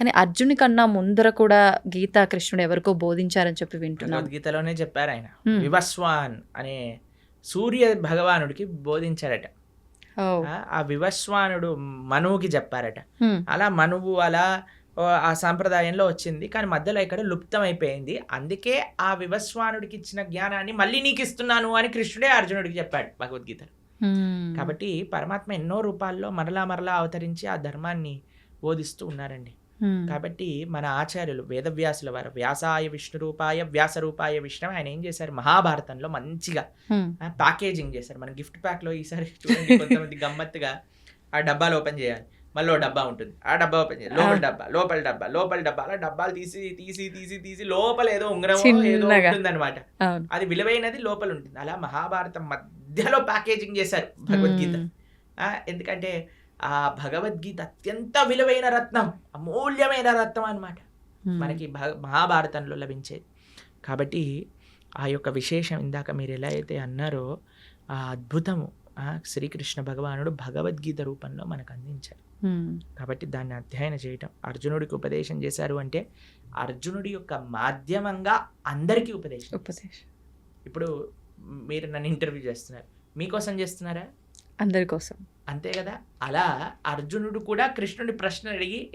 కానీ అర్జుని కన్నా ముందర కూడా గీత కృష్ణుడు ఎవరికో బోధించారని చెప్పి వింటున్నాను భగవద్గీతలోనే చెప్పారు ఆయన. వివస్వాన్ అనే సూర్య భగవానుడికి బోధించారట ఆ, వివస్వానుడు మనువుకి చెప్పారట. అలా మనువు అలా ఆ సాంప్రదాయంలో వచ్చింది కానీ మధ్యలో ఇక్కడ లుప్తం అయిపోయింది అందుకే ఆ వివస్వానుడికి ఇచ్చిన జ్ఞానాన్ని మళ్ళీ నీకు ఇస్తున్నాను అని కృష్ణుడే అర్జునుడికి చెప్పాడు భగవద్గీత. కాబట్టి పరమాత్మ ఎన్నో రూపాల్లో మరలా మరలా అవతరించి ఆ ధర్మాన్ని బోధిస్తూ ఉన్నారండి. కాబట్టి మన ఆచార్యులు వేదవ్యాసుల వారు వ్యాసాయ విష్ణు రూపాయ వ్యాస రూపాయ విష్ణు ఆయన ఏం చేశారు? మహాభారతంలో మంచిగా. ప్యాకేజింగ్ చేశారు. మన గిఫ్ట్ ప్యాక్లో ఈసారి చూడండి కొంతమంది గమ్మత్తుగా ఆ డబ్బాలు ఓపెన్ చేయాలి. మళ్ళీ డబ్బా ఉంటుంది. ఆ డబ్బా ఓపెన్ చేయాలి. లోపల డబ్బా లోపల డబ్బా లోపల డబ్బా అలా డబ్బాలు తీసి తీసి తీసి తీసి లోపల ఏదో ఉంగరం ఏదో. ఉంటుంది అవును. అది విలువైనది లోపల ఉంటుంది. అలా మహాభారతం మధ్యలో ప్యాకేజింగ్ చేశారు భగవద్గీత. ఎందుకంటే ఆ భగవద్గీత అత్యంత విలువైన రత్నం అమూల్యమైన రత్నం అన్నమాట. హ్మ్. మనకి మహాభారతంలో లభించేది. కాబట్టి ఆ యొక్క విశేషం ఇందాక మీరు ఎలా అయితే అన్నారో ఆ అద్భుతము శ్రీకృష్ణ భగవానుడు భగవద్గీత రూపంలో మనకు అందించారు. కాబట్టి దాన్ని అధ్యయనం చేయటం అర్జునుడికి ఉపదేశం చేశారు అంటే అర్జునుడి యొక్క మాధ్యమంగా అందరికీ ఉపదేశం. ఉపదేశం. ఇప్పుడు మీరు నన్ను ఇంటర్వ్యూ చేస్తున్నారు. మీకోసం చేస్తున్నారా? అందరి కోసం. అంతే కదా? అలా అర్జునుడు కూడా కృష్ణుడి ప్రశ్న అడిగి